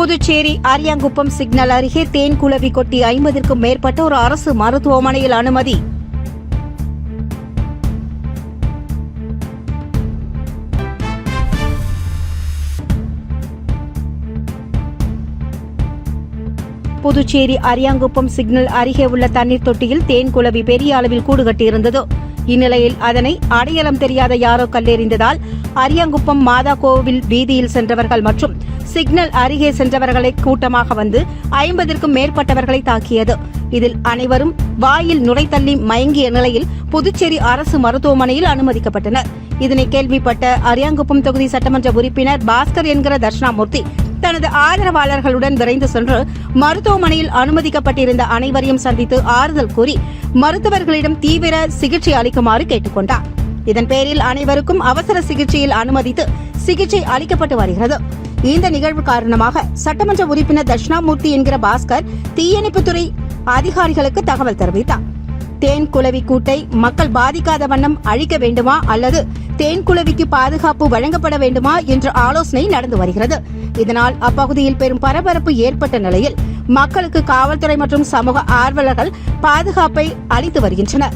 Puducherry Ariyankuppam signal அருகே தேன் குளவி கொட்டி ஐம்பதிற்கும் மேற்பட்டோர் அரசு மருத்துவமனையில் அனுமதி. புதுச்சேரி அரியாங்குப்பம் சிக்னல் அருகே உள்ள தண்ணீர் தொட்டியில் தேன் குளவி பெரிய அளவில் கூடு கட்டியிருந்தது. இந்நிலையில் அதனை அடையாளம் தெரியாத யாரோ கல்லெறிந்ததால் அரியங்குப்பம் மாதா கோவில் வீதியில் சென்றவர்கள் மற்றும் சிக்னல் அருகே சென்றவர்களை கூட்டமாக வந்து ஐம்பதிற்கும் மேற்பட்டவர்களை தாக்கியது. இதில் அனைவரும் வாயில் நுழைத்தள்ளி மயங்கிய நிலையில் புதுச்சேரி அரசு மருத்துவமனையில் அனுமதிக்கப்பட்டனர். இதனை கேள்விப்பட்ட அரியாங்குப்பம் தொகுதி சட்டமன்ற உறுப்பினர் பாஸ்கர் என்கிற தர்ஷனாமூர்த்தி தனது ஆதரவாளர்களுடன் விரைந்து சென்று மருத்துவமனையில் அனுமதிக்கப்பட்டிருந்த அனைவரையும் சந்தித்து ஆறுதல் கூறி மருத்துவர்களிடம் தீவிர சிகிச்சை அளிக்குமாறு கேட்டுக்கொண்டார். இதன் பேரில் அனைவருக்கும் அவசர சிகிச்சையில் அனுமதித்து சிகிச்சை அளிக்கப்பட்டு வருகிறது. இந்த நிகழ்வு காரணமாக சட்டமன்ற உறுப்பினர் தட்சிணாமூர்த்தி என்கிற பாஸ்கர் தீயணைப்புத்துறை அதிகாரிகளுக்கு தகவல் தெரிவித்தார். தேன் குலவி கூட்டை மக்கள் பாதிக்காத வண்ணம் அழிக்க வேண்டுமா அல்லது தேன்குளவிக்கு பாதுகாப்பு வழங்கப்பட வேண்டுமா என்ற ஆலோசனை நடந்து வருகிறது. இதனால் அப்பகுதியில் பெரும் பரபரப்பு ஏற்பட்ட நிலையில் மக்களுக்கு காவல்துறை மற்றும் சமூக ஆர்வலர்கள் பாதுகாப்பை அளித்து வருகின்றனர்.